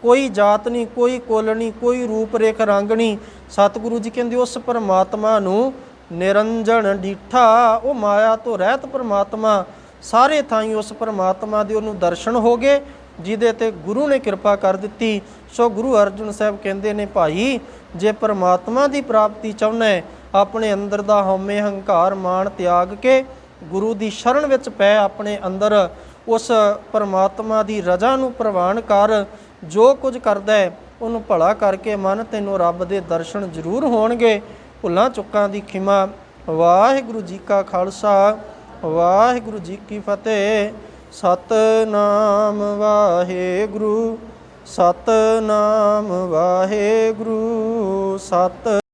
ਕੋਈ ਜਾਤ ਨਹੀਂ, ਕੋਈ ਕੁੱਲ ਨਹੀਂ, ਕੋਈ ਰੂਪ ਰੇਖ ਰੰਗ ਨਹੀਂ। ਸਤਿਗੁਰੂ ਜੀ ਕਹਿੰਦੇ, ਉਸ ਪਰਮਾਤਮਾ ਨੂੰ ਨਿਰੰਜਨ ਡੀਠਾ, ਉਹ ਮਾਇਆ ਤੋਂ ਰਹਿਤ ਪਰਮਾਤਮਾ। ਸਾਰੇ ਥਾਈਂ ਉਸ ਪਰਮਾਤਮਾ ਦੇ ਉਹਨੂੰ ਦਰਸ਼ਨ ਹੋ ਗਏ, ਜਿਹਦੇ ਤੇ ਗੁਰੂ ਨੇ ਕਿਰਪਾ ਕਰ ਦਿੱਤੀ। ਸੋ ਗੁਰੂ ਅਰਜਨ ਸਾਹਿਬ ਕਹਿੰਦੇ ਨੇ, ਭਾਈ, ਜੇ ਪਰਮਾਤਮਾ ਦੀ ਪ੍ਰਾਪਤੀ ਚਾਹੁੰਦਾ ਹੈ, ਆਪਣੇ ਅੰਦਰ ਦਾ ਹਉਮੈ ਹੰਕਾਰ ਮਾਣ ਤਿਆਗ ਕੇ ਗੁਰੂ ਦੀ ਸ਼ਰਨ ਵਿੱਚ ਪੈ ਆਪਣੇ ਅੰਦਰ, ਉਸ ਪਰਮਾਤਮਾ ਦੀ ਰਜ਼ਾ ਨੂੰ ਪ੍ਰਵਾਨ ਕਰ ਜੋ ਕੁਝ ਕਰਦਾ ਹੈ, ਉਹਨੂੰ ਭਲਾ ਕਰਕੇ ਮਨ ਤੈਨੂੰ ਰੱਬ ਦੇ ਦਰਸ਼ਨ ਜ਼ਰੂਰ ਹੋਣਗੇ। ਭੁੱਲਾਂ ਚੁੱਕਾਂ ਦੀ ਖਿਮਾ। ਵਾਹਿਗੁਰੂ ਜੀ ਕਾ ਖਾਲਸਾ। ਵਾਹਿਗੁਰੂ ਜੀ ਕੀ ਫਤਿਹ। ਸਤਨਾਮ ਵਾਹਿਗੁਰੂ। ਸਤਨਾਮ ਵਾਹਿਗੁਰੂ। ਸਤ